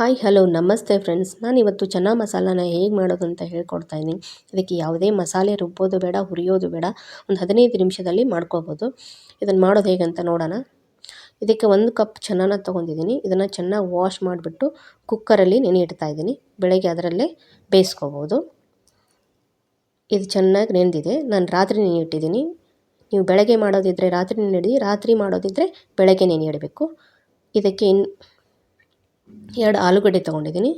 Hi, hello, ನಮಸ್ತೆ friends. ನಾನಿವತ್ತು ಚೆನ್ನಾಗಿ ಮಸಾಲಾನ ಹೇಗೆ ಮಾಡೋದು ಅಂತ ಹೇಳ್ಕೊಡ್ತಾ ಇದ್ದೀನಿ. ಇದಕ್ಕೆ ಯಾವುದೇ ಮಸಾಲೆ ರುಬ್ಬೋದು ಬೇಡ, ಹುರಿಯೋದು ಬೇಡ. ಒಂದು ಹದಿನೈದು ನಿಮಿಷದಲ್ಲಿ ಮಾಡ್ಕೋಬೋದು. ಇದನ್ನು ಮಾಡೋದು ಹೇಗೆ ಅಂತ ನೋಡೋಣ. ಇದಕ್ಕೆ ಒಂದು ಕಪ್ ಚೆನ್ನಾನ ತೊಗೊಂಡಿದ್ದೀನಿ. ಇದನ್ನು ಚೆನ್ನಾಗಿ ವಾಶ್ ಮಾಡಿಬಿಟ್ಟು ಕುಕ್ಕರಲ್ಲಿ ನೆನೆ ಇಡ್ತಾ ಇದ್ದೀನಿ. ಬೆಳಗ್ಗೆ ಅದರಲ್ಲೇ ಬೇಯಿಸ್ಕೋಬೋದು. ಇದು ಚೆನ್ನಾಗಿ ನೆನೆದಿದೆ ನಾನು ರಾತ್ರಿ ನೆನೆ ಇಟ್ಟಿದ್ದೀನಿ. ನೀವು ಬೆಳಗ್ಗೆ ಮಾಡೋದಿದ್ದರೆ ರಾತ್ರಿ ನೆನೆ ರಾತ್ರಿ ಮಾಡೋದಿದ್ದರೆ ಬೆಳಗ್ಗೆ ನೆನೆ ಇಡಬೇಕು. ಇದಕ್ಕೆ ಇನ್ನು ಎರಡು ಆಲೂಗಡ್ಡೆ ತೊಗೊಂಡಿದ್ದೀನಿ.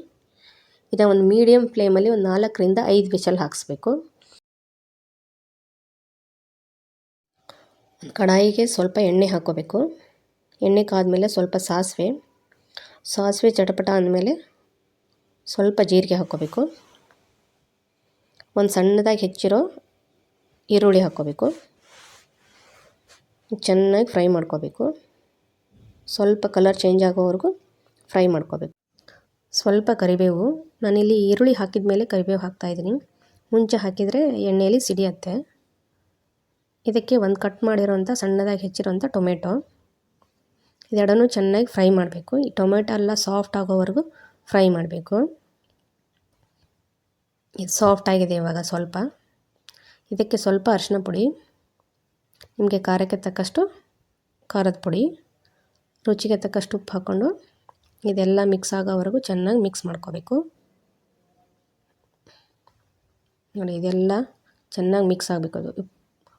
ಇದನ್ನು ಒಂದು ಮೀಡಿಯಮ್ ಫ್ಲೇಮಲ್ಲಿ ಒಂದು ನಾಲ್ಕರಿಂದ ಐದು ವಿಷಲ್ ಹಾಕಿಸ್ಬೇಕು. ಕಡಾಯಿಗೆ ಸ್ವಲ್ಪ ಎಣ್ಣೆ ಹಾಕ್ಕೋಬೇಕು ಎಣ್ಣೆ ಕಾದ್ಮೇಲೆ ಸ್ವಲ್ಪ ಸಾಸಿವೆ. ಸಾಸಿವೆ ಚಟಪಟ ಅಂದಮೇಲೆ ಸ್ವಲ್ಪ ಜೀರಿಗೆ ಹಾಕ್ಕೋಬೇಕು ಒಂದು ಸಣ್ಣದಾಗಿ ಹೆಚ್ಚಿರೋ ಈರುಳ್ಳಿ ಹಾಕ್ಕೋಬೇಕು ಚೆನ್ನಾಗಿ ಫ್ರೈ ಮಾಡ್ಕೋಬೇಕು. ಸ್ವಲ್ಪ ಕಲರ್ ಚೇಂಜ್ ಆಗೋವರೆಗೂ ಫ್ರೈ ಮಾಡ್ಕೋಬೇಕು. ಸ್ವಲ್ಪ ಕರಿಬೇವು. ನಾನಿಲ್ಲಿ ಈರುಳ್ಳಿ ಹಾಕಿದ ಮೇಲೆ ಕರಿಬೇವು ಹಾಕ್ತಾಯಿದ್ದೀನಿ ಮುಂಚೆ ಹಾಕಿದರೆ ಎಣ್ಣೆಯಲ್ಲಿ ಸಿಡಿಯತ್ತೆ. ಇದಕ್ಕೆ ಒಂದು ಕಟ್ ಮಾಡಿರೋಂಥ ಸಣ್ಣದಾಗಿ ಹೆಚ್ಚಿರೋಂಥ ಟೊಮೆಟೊ. ಇದೆರಡನ್ನೂ ಚೆನ್ನಾಗಿ ಫ್ರೈ ಮಾಡಬೇಕು. ಈ ಟೊಮೆಟೊ ಎಲ್ಲ ಸಾಫ್ಟ್ ಆಗೋವರೆಗೂ ಫ್ರೈ ಮಾಡಬೇಕು. ಇದು ಸಾಫ್ಟ್ ಆಗಿದೆ ಇವಾಗ ಸ್ವಲ್ಪ. ಇದಕ್ಕೆ ಸ್ವಲ್ಪ ಅರಿಶಿನ ಪುಡಿ. ನಿಮಗೆ ಖಾರಕ್ಕೆ ತಕ್ಕಷ್ಟು ಖಾರದ ಪುಡಿ. ರುಚಿಗೆ ತಕ್ಕಷ್ಟು ಉಪ್ಪು ಹಾಕ್ಕೊಂಡು ಇದೆಲ್ಲ ಮಿಕ್ಸ್ ಆಗೋವರೆಗೂ ಚೆನ್ನಾಗಿ ಮಿಕ್ಸ್ ಮಾಡ್ಕೋಬೇಕು. ನೋಡಿ, ಇದೆಲ್ಲ ಚೆನ್ನಾಗಿ ಮಿಕ್ಸ್ ಆಗಬೇಕು ಅದು.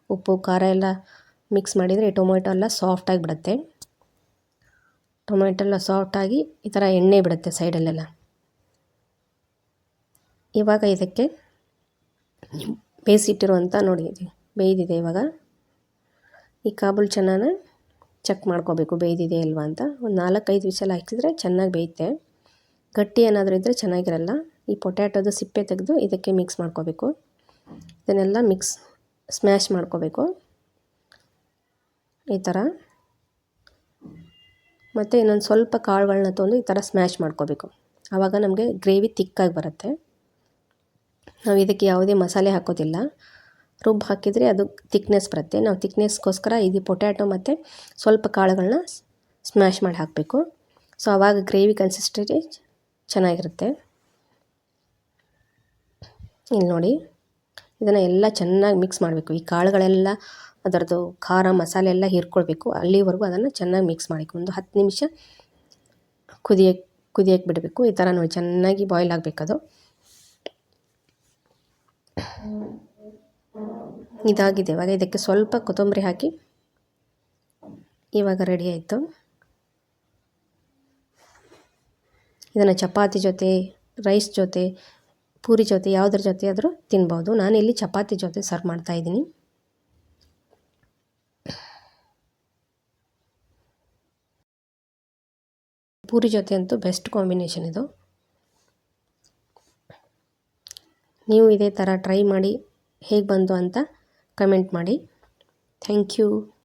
ಉಪ್ಪು, ಖಾರ ಎಲ್ಲ ಮಿಕ್ಸ್ ಮಾಡಿದರೆ ಟೊಮೆಟೊ ಎಲ್ಲ ಸಾಫ್ಟಾಗಿ ಬಿಡುತ್ತೆ. ಟೊಮೆಟೊ ಎಲ್ಲ ಸಾಫ್ಟಾಗಿ ಈ ಥರ ಎಣ್ಣೆ ಬಿಡುತ್ತೆ ಸೈಡಲ್ಲೆಲ್ಲ. ಇವಾಗ ಇದಕ್ಕೆ ಬೇಯಿಸಿಟ್ಟಿರುವಂಥ ನೋಡಿ ಬೇಯ್ದಿದೆ ಇವಾಗ. ಈ ಕಾಬೂಲ್ ಚೆನ್ನಾನ ಚೆಕ್ ಮಾಡ್ಕೋಬೇಕು, ಬೇಯ್ದಿದೆ ಇಲ್ವಾ ಅಂತ. ಒಂದು ನಾಲ್ಕೈದು ವಿಷಲ್ ಹಾಕಿದ್ರೆ ಚೆನ್ನಾಗಿ ಬೇಯುತ್ತೆ ಗಟ್ಟಿ ಏನಾದರೂ ಇದ್ದರೆ ಚೆನ್ನಾಗಿರಲ್ಲ. ಈ ಪೊಟ್ಯಾಟೋದು ಸಿಪ್ಪೆ ತೆಗೆದು ಇದಕ್ಕೆ ಮಿಕ್ಸ್ ಮಾಡ್ಕೋಬೇಕು. ಇದನ್ನೆಲ್ಲ ಮಿಕ್ಸ್ ಸ್ಮ್ಯಾಶ್ ಮಾಡ್ಕೋಬೇಕು. ಈ ಥರ ಮತ್ತು ಇನ್ನೊಂದು ಸ್ವಲ್ಪ ಕಾಳುಗಳನ್ನ ತೊಗೊಂಡು ಈ ಥರ ಸ್ಮ್ಯಾಶ್ ಮಾಡ್ಕೋಬೇಕು. ಆವಾಗ ನಮಗೆ ಗ್ರೇವಿ ತಿಕ್ಕಾಗಿ ಬರುತ್ತೆ. ನಾವು ಇದಕ್ಕೆ ಯಾವುದೇ ಮಸಾಲೆ ಹಾಕೋದಿಲ್ಲ. ರುಬ್ಬಿ ಹಾಕಿದರೆ ಅದು ತಿಕ್ನೆಸ್ ಬರುತ್ತೆ. ನಾವು ತಿಕ್ನೆಸ್ಗೋಸ್ಕರ ಇದು ಪೊಟ್ಯಾಟೊ ಮತ್ತು ಸ್ವಲ್ಪ ಕಾಳುಗಳನ್ನ ಸ್ಮ್ಯಾಶ್ ಮಾಡಿ ಹಾಕಬೇಕು. ಸೊ ಆವಾಗ ಗ್ರೇವಿ ಕನ್ಸಿಸ್ಟೆನ್ಸಿ ಚೆನ್ನಾಗಿರುತ್ತೆ. ಇಲ್ಲಿ ನೋಡಿ, ಇದನ್ನು ಎಲ್ಲ ಚೆನ್ನಾಗಿ ಮಿಕ್ಸ್ ಮಾಡಬೇಕು. ಈ ಕಾಳುಗಳೆಲ್ಲ, ಅದರದ್ದು ಖಾರ ಮಸಾಲೆ ಎಲ್ಲ ಹೀರ್ಕೊಳ್ಬೇಕು. ಅಲ್ಲಿವರೆಗೂ ಅದನ್ನು ಚೆನ್ನಾಗಿ ಮಿಕ್ಸ್ ಮಾಡಬೇಕು ಒಂದು ಹತ್ತು ನಿಮಿಷ ಕುದಿಯಕ್ಕೆ ಕುದಿಯಕ್ಕೆ ಬಿಡಬೇಕು. ಈ ಥರ ನೋಡಿ, ಚೆನ್ನಾಗಿ ಬಾಯ್ಲ್ ಆಗಬೇಕದು. ಇದಾಗಿದೆ. ಇವಾಗ ಇದಕ್ಕೆ ಸ್ವಲ್ಪ ಕೊತ್ತಂಬರಿ ಹಾಕಿ ಇವಾಗ ರೆಡಿ ಆಯಿತು. ಇದನ್ನು ಚಪಾತಿ ಜೊತೆ ರೈಸ್ ಜೊತೆ, ಪೂರಿ ಜೊತೆ, ಯಾವುದ್ರ ಜೊತೆ ಆದರೂ ತಿನ್ಬೋದು. ಇಲ್ಲಿ ಚಪಾತಿ ಜೊತೆ ಸರ್ವ್ ಮಾಡ್ತಾಯಿದ್ದೀನಿ ಪೂರಿ ಜೊತೆ ಅಂತೂ ಬೆಸ್ಟ್ ಕಾಂಬಿನೇಷನ್ ಇದು. ನೀವು ಇದೇ ಥರ ಟ್ರೈ ಮಾಡಿ ಹೇಗೆ ಬಂತು ಅಂತ ಕಮೆಂಟ್ ಮಾಡಿ. Thank you